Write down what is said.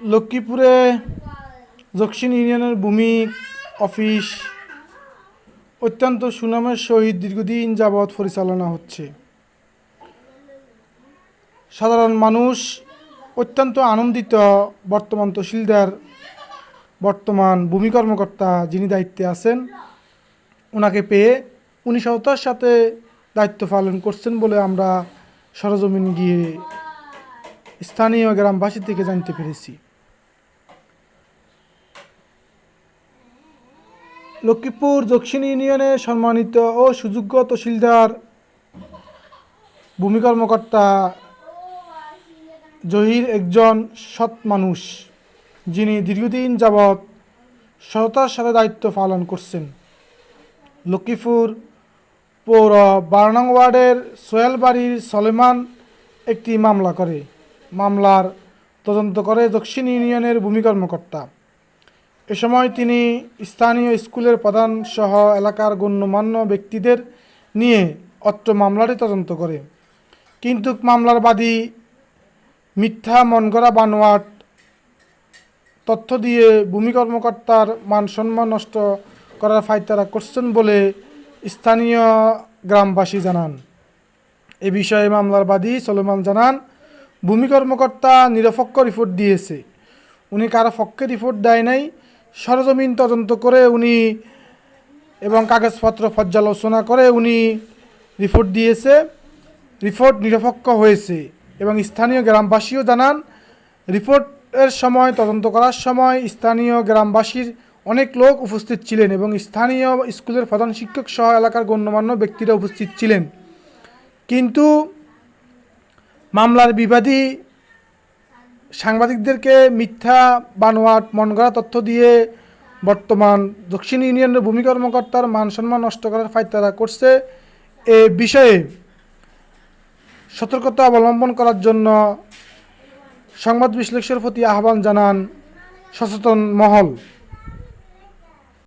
লক্ষ্মীপুরে দক্ষিণ ইউনিয়নের ভূমি অফিস অত্যন্ত সুনামের সহিত দীর্ঘদিন যাবৎ পরিচালনা হচ্ছে। সাধারণ মানুষ অত্যন্ত আনন্দিত বর্তমান তহসিলদার, বর্তমান ভূমি কর্মকর্তা যিনি দায়িত্বে আছেন ওনাকে পেয়ে উনি সততার সাথে দায়িত্ব পালন করছেন বলে আমরা সরজমিন গিয়ে স্থানীয় গ্রামবাসী থেকে জানতে পেরেছি। লক্ষ্মীপুর দক্ষিণ ইউনিয়নে সম্মানিত ও সুযোগ্য তহসিলদার, ভূমি কর্মকর্তা জহির একজন সৎ মানুষ, যিনি দীর্ঘদিন যাবৎ সততার সাথে দায়িত্ব পালন করছেন। লক্ষ্মীপুর পৌর বারো নং ওয়ার্ডের সোহেলবাড়ির সলেমান একটি মামলা করে। মামলার তদন্ত করে দক্ষিণ ইউনিয়নের ভূমি কর্মকর্তা। এ সময় তিনি স্থানীয় স্কুলের প্রধান সহ এলাকার গণ্যমান্য ব্যক্তিদের নিয়ে অত্র মামলাটি তদন্ত করে। কিন্তু মামলার বাদী মিথ্যা মনগড়া বানোয়াট তথ্য দিয়ে ভূমি কর্মকর্তার মান সম্মান নষ্ট করার ফাইতারা করছেন বলে স্থানীয় গ্রামবাসী জানান। এ বিষয়ে মামলার বাদী সলেমান জানান। ভূমি কর্মকর্তা নিরপেক্ষ রিপোর্ট দিয়েছে। উনি কারও পক্ষে রিপোর্ট দেয় নাই। সরজমিন তদন্ত করে উনি এবং কাগজপত্র পর্যালোচনা করে উনি রিপোর্ট দিয়েছে। রিপোর্ট নিরপেক্ষ হয়েছে এবং স্থানীয় গ্রামবাসীও জানান, রিপোর্টের সময়, তদন্ত করার সময় স্থানীয় গ্রামবাসীর অনেক লোক উপস্থিত ছিলেন এবং স্থানীয় স্কুলের প্রধান শিক্ষক সহ এলাকার গণ্যমান্য ব্যক্তিরা উপস্থিত ছিলেন। কিন্তু মামলার বিবাদী সাংবাদিকদেরকে মিথ্যা, বানোয়াট, মনগড়া তথ্য দিয়ে বর্তমান দক্ষিণ ইউনিয়নের ভূমি কর্মকর্তার মান সম্মান নষ্ট করার ফাইতারা করছে এ বিষয়ে সতর্কতা অবলম্বন করার জন্য সংবাদ বিশ্লেষকের প্রতি আহ্বান জানান সচেতন মহল।